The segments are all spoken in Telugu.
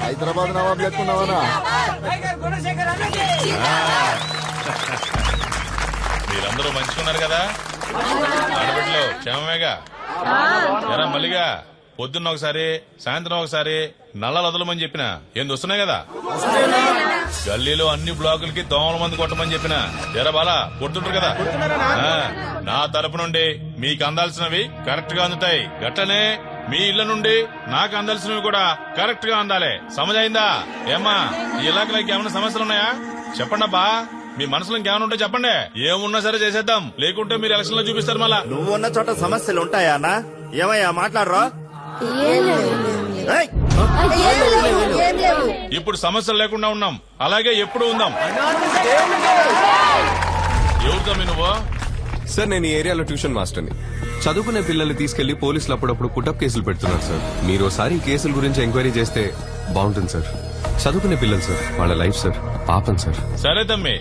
హైదరాబాద్ నవాబ్ లెక్కున్నావనా? మీరందరూ మంచుకున్నారు కదా? ఆడబిడ్డలు క్షేమమేగా? ఎరా మల్లిగా పొద్దున్న ఒకసారి సాయంత్రం ఒకసారి నల్లలు వదలమని చెప్పిన? ఏంది వస్తున్నాయి కదా? గల్లీలో అన్ని బ్లాకులకి దోమల మంది కొట్టమని చెప్పిన? ఎరా బాలా కొడుతుంటారు కదా? నా? తరపు నుండి మీకు అందాల్సినవి కరెక్ట్గా అందుతాయి. గట్టనే మీ ఇళ్ళ నుండి నాకు అందాల్సినవి కూడా కరెక్ట్గా అందాలి. సమజైందా ఏమ్మా ఈ ఇలాకలో ఏమైనా సమస్యలు ఉన్నాయా? చెప్పండి అబ్బా మీ మనసులో ఇంకేమైనా ఉంటే చెప్పండి. ఏమున్నా సరే చేసేద్దాం. లేకుంటే మీరు ఎలక్షన్లో చూపిస్తారు మళ్ళా. నువ్వు ఉన్న చోట సమస్యలు ఉంటాయా అన్న? ఏమయ్యా మాట్లాడరా! ఇప్పుడు సమస్యలు లేకుండా ఉన్నాం. అలాగే ఎప్పుడు ఉందాం. ఎవరితో మీ నువ్వు? సార్ నేను ఈ ఏరియాలో ట్యూషన్ మాస్టర్ని. చదువుకునే పిల్లల్ని తీసుకెళ్ళి పోలీసులు అప్పుడప్పుడు పుటప్ కేసులు పెడుతున్నారు సార్. మీరు ఒకసారి ఈ కేసుల గురించి ఎంక్వైరీ చేస్తే బాగుంటుంది సార్. చదువుకునే పిల్లలు సార్ వాళ్ళ లైఫ్ సార్ పాపం సార్. సరే తమ్మి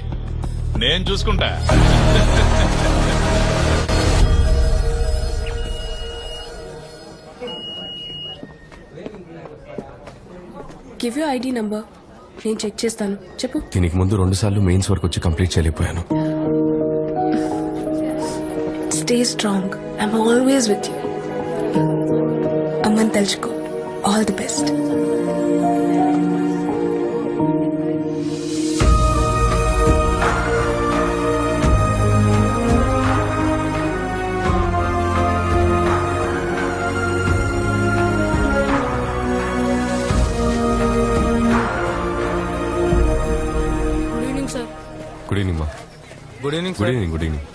నేను చూసుకుంటా. గివ్ యూ ఐడి నంబర్ నేను చెక్ చేస్తాను. చెప్పు. దీనికి ముందు రెండు సార్లు మెయిన్స్ వరకు వచ్చి కంప్లీట్ చేయలేకపోయాను. Stay strong I'm always with you అమ్మని తెలుసుకో all the best good evening sir good evening మా good evening good evening good evening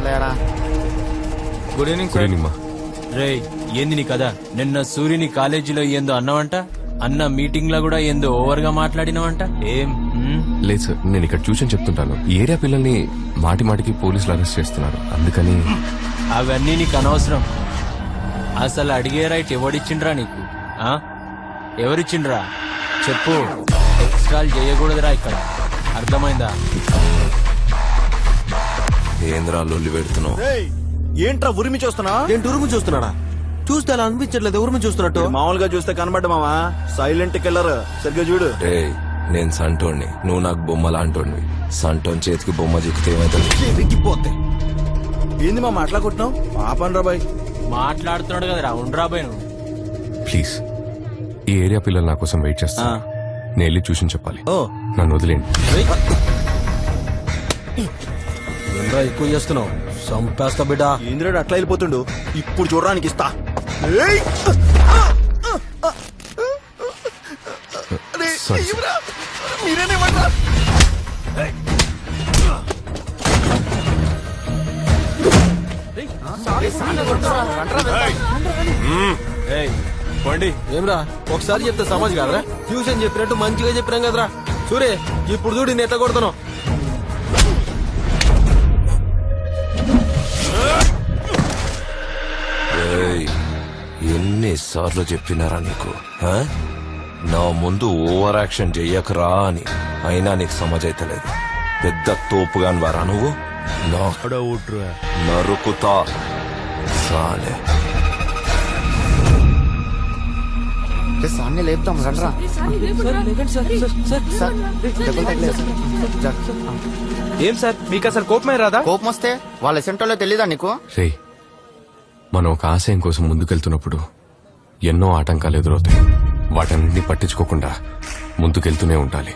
నమ్మలేరా good evening good evening మా రేయ్ ఏంది నీ కదా నిన్న సూర్యుని కాలేజీలో ఏందో అన్నావంట? అన్న మీటింగ్లో కూడా ఏందో ఓవర్గా మాట్లాడినవంట? ఏం? ఉమ్? లేదు సార్ నేను ఇక్కడ ట్యూషన్ చెప్తుంటాను. ఈ ఏరియా పిల్లల్ని మాటి మాటికి పోలీసులు అరెస్ట్ చేస్తున్నారు. అందుకని అవన్నీ నీకు అనవసరం. అసలు అడిగే రైట్ ఎవడిచ్చిండ్రా నీకు? ఆ? ఎవరిచ్చిండ్రా? చెప్పు. ఎక్స్ట్రాలు చేయకూడదురా ఇక్కడ. అర్థమైందా? ఏంద్రా లొల్లి పెడుతున్నావు? ఏయ్! ఏంట్రా ఉరిమి చూస్తున్నా? ఏంటి ఉరుము చూస్తున్నాడా? చూస్తే అలా అనిపించట్లేదు ఉరుము చూస్తున్నట్టు. మామూలుగా చూస్తే కనబడ్డ మావా? Silent killer. సరిగ్గా చూడు. రే నేను సంటోణ్ణి. నువ్వు నాకు బొమ్మ లాంటోడివి సంటోన్ చేతికి బొమ్మ చిక్కితే వెక్కిపోతే ఏంది మా మాట్లాడుకుంటున్నావు పాపం రా బాయ్. మాట్లాడుతున్నాడు కదరా ఉండ్రాబాయ్ నువ్వు. ప్లీజ్ ఈ ఏరియా పిల్లలు నా కోసం వెయిట్ చేస్తా. నేను వెళ్ళి ట్యూషన్ చెప్పాలి. ఓ. నన్ను వదిలేండి ఎక్కువ చేస్తున్నావు. సంపేస్తా బిడ్డ. ఇంద్రుడు అట్లా వెళ్ళిపోతుండు. ఇప్పుడు చూడడానికి ఇస్తా. ఏయ్! అరే, సారీ, ఇవ్వరా? మీరేనే ఇవ్వండిరా. ఏయ్! పోండి. ఏమ్రా? ఒకసారి చెప్తే సమాజ్ కాదరా? ట్యూషన్ చెప్పినట్టు మంచిగా చెప్పినాం కదరా. సూరే ఇప్పుడు చూడు నేను ఎట్లా కొడుతున్నావు. ఎన్నిసార్లు చెప్పినారా నీకు ఆ? నా ముందు ఓవర్ యాక్షన్ చెయ్యకరా అని అయినా నీకు సమజైతలేదు పెద్ద తోపుగాని వారా నువ్వు? నా నరుకుతా. సాలే. సాన్ని లేపుతాం రండ్రా. ఏం సార్ మీకు అసలు కోపమే రాదా? కోపం వస్తే వాళ్ళ సెంటర్లో తెలీదా నీకు? మనం ఒక ఆశయం కోసం ముందుకెళ్తున్నప్పుడు ఎన్నో ఆటంకాలు ఎదురవుతాయి. వాటన్నింటినీ పట్టించుకోకుండా ముందుకెళ్తూనే ఉండాలి.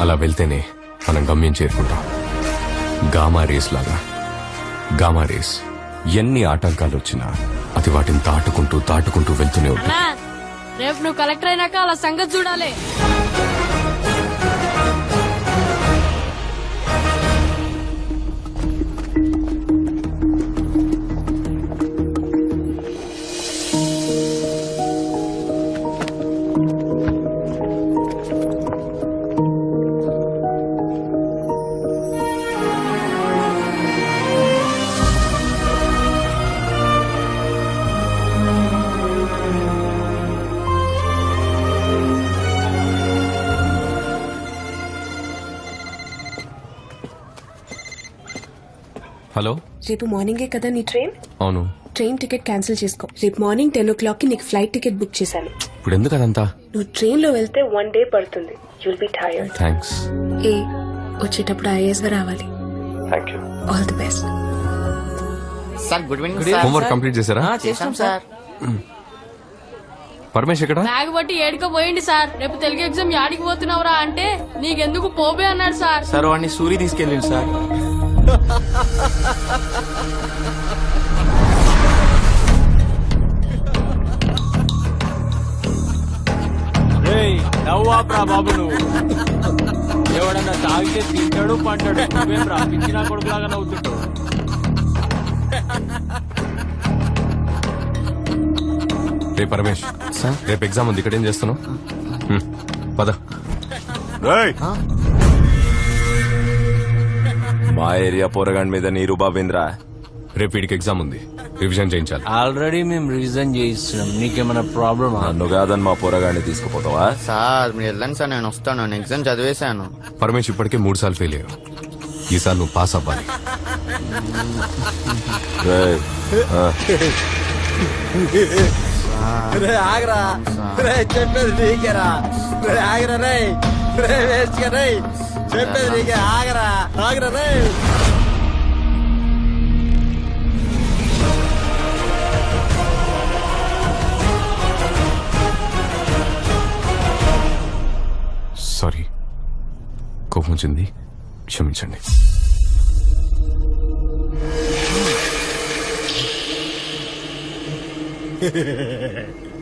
అలా వెళ్తేనే మనం గమ్యం చేరుకుంటాం. గామా రేస్ లాగా. Gamma rays. ఎన్ని ఆటంకాలు వచ్చినా అది వాటిని దాటుకుంటూ దాటుకుంటూ వెళ్తూనే ఉంటుంది. రేపు నువ్వు కలెక్టర్ అయినాక అలా సంగతి చూడాలి. హలో. రేపు మార్నింగే కదా నీ ట్రైన్? అవును. ట్రైన్ టికెట్ క్యాన్సిల్ చేసుకో. రేపు మార్నింగ్ టెన్ ఓ క్లాక్కి నీకు ఫ్లైట్ టికెట్ బుక్ చేశాను. ఇప్పుడు ఎందుకు అదంతా? నువ్వు ట్రైన్లో వెళ్తే వన్ డే పడుతుంది. యుల్ బి టైర్డ్ థ్యాంక్స్ ఏ వచ్చేటప్పుడు ఐఏఎస్గా రావాలి thank you all the best sir good evening sir homework complete చేశారా? చేసాం సార్ పరమేష్ ఎక్కడ? బ్యాగ్ బట్టి ఏడుక పోయింది సార్. రేపు తెలుగు ఎగ్జామ్ యాడికి పోతున్నావురా అంటే నీకెందుకు పోబే అన్నాడు సార్. సార్ వాడిని సూరి తీసుకెళ్ళింది సార్. నవ్వాప్రా బాబు నువ్వు. ఎవడన్నా తాగితే తింటాడు పంటాడు నువ్వేం రా పిచ్చినా కొడుకులాగా నవ్వుతుంటావు. రే పరమేష్ సార్? రేపు ఎగ్జామ్ ఉంది ఇక్కడ ఏం చేస్తున్నావు? పద. రేయ్ మా ఏరియా పోరగాడి మీద నీరు బాబేంద్రా? రేపు వీడికి ఎగ్జామ్ ఉంది. రివిజన్ చేయించాలి. ఆల్రెడీ మేము రీజన్ చేయిస్తున్నాం. నీకేమైనా ప్రాబ్లమ్? నన్ను కాదని మా పోరగాడిని తీసుకుపోతావా? సార్ మీరు వెళ్ళండి సార్ నేను వస్తాను. నేను ఎగ్జామ్ చదివేశాను. పరమేష్ ఇప్పటికే మూడు సార్లు ఫెయిల్ అయ్యావు. ఈసారి నువ్వు పాస్ అవ్వాలి. రేయ్, ఆ. రే ఆగరా. రే చెప్పేది నీకేరా. రే ఆగరా రే రే వేస్ట్ రే చెప్పేది నీకే ఆగరా ఆగరా రే. సారీ. కోపం వచ్చింది. క్షమించండి.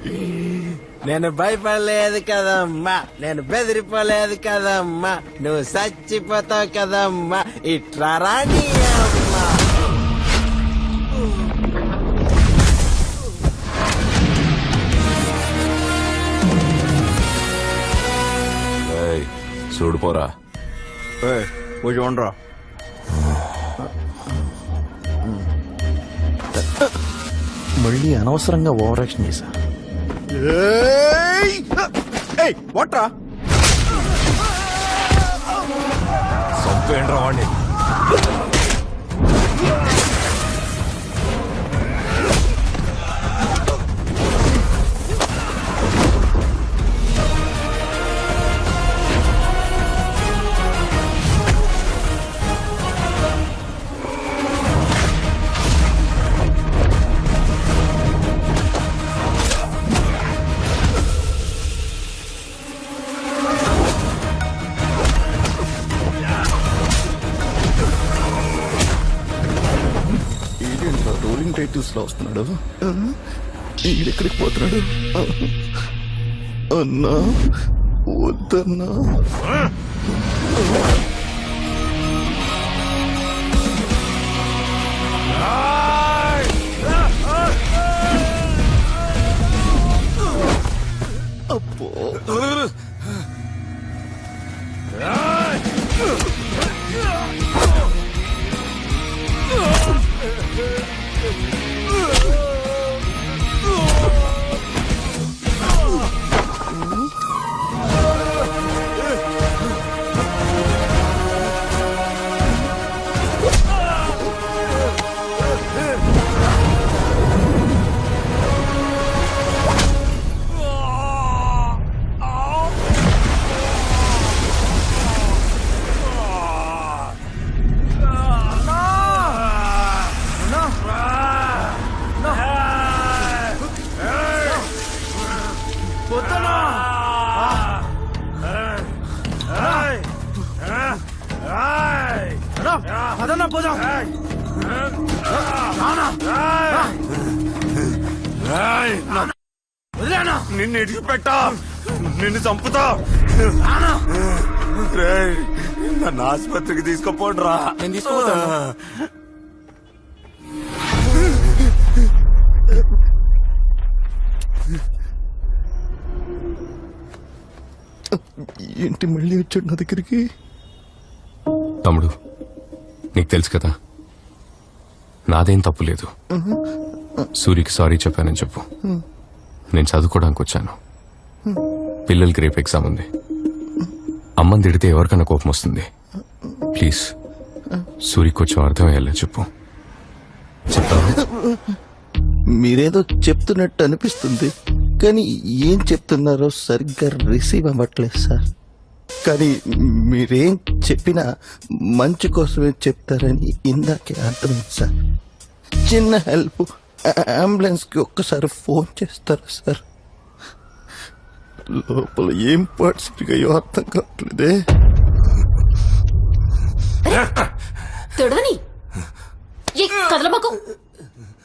నేను భయపడలేదు కదమ్మా. నేను బెదిరిపోలేదు కదమ్మా. నువ్వు చచ్చిపోతావు కదమ్మా. ఇట్లా రాని అమ్మా. రేయ్, చూడు పోరా. కొంచెం ఉండరా? మళ్ళీ అనవసరంగా ఓవర్ యాక్షన్ చేశా. ఏయ్! వాట్రా? చంపేయండి వాడిని డిటెక్టివ్స్లో వస్తున్నాడు ఎక్కడికి పోతున్నాడు? అన్నా వద్దన్నా. అప్పో నిన్ను ఇడిచిపెట్టా నిన్ను చంపుతా. నన్ను ఆసుపత్రికి తీసుకుపోండిరా. నేను తీసుకుపోతాను. ఏంటి మళ్ళీ వచ్చాడు నా దగ్గరికి? తమ్ముడు నీకు తెలుసు కదా? నాదేం తప్పు లేదు. సూరికి సారీ చెప్పానని చెప్పు. నేను చదువుకోవడానికి వచ్చాను. పిల్లలకి రేపు ఎగ్జామ్ ఉంది. అమ్మని తిడితే ఎవరికైనా కోపం వస్తుంది. ప్లీజ్ సూరికి కొంచెం అర్థమయ్యేలా చెప్పు. చెప్తావా మీరేదో చెప్తున్నట్టు అనిపిస్తుంది. కానీ ఏం చెప్తున్నారో సరిగ్గా రిసీవ్ అవ్వట్లేదు సార్. కానీ మీరేం చెప్పినా మంచి కోసమే చెప్తారని ఇందాకే అర్థమైంది సార్. చిన్న హెల్ప్. అంబులెన్స్కి ఒక్కసారి ఫోన్ చేస్తారా సార్? లోపల ఏం పరిస్థితిగా అర్థం కావట్లేదే. తొడవని. ఏ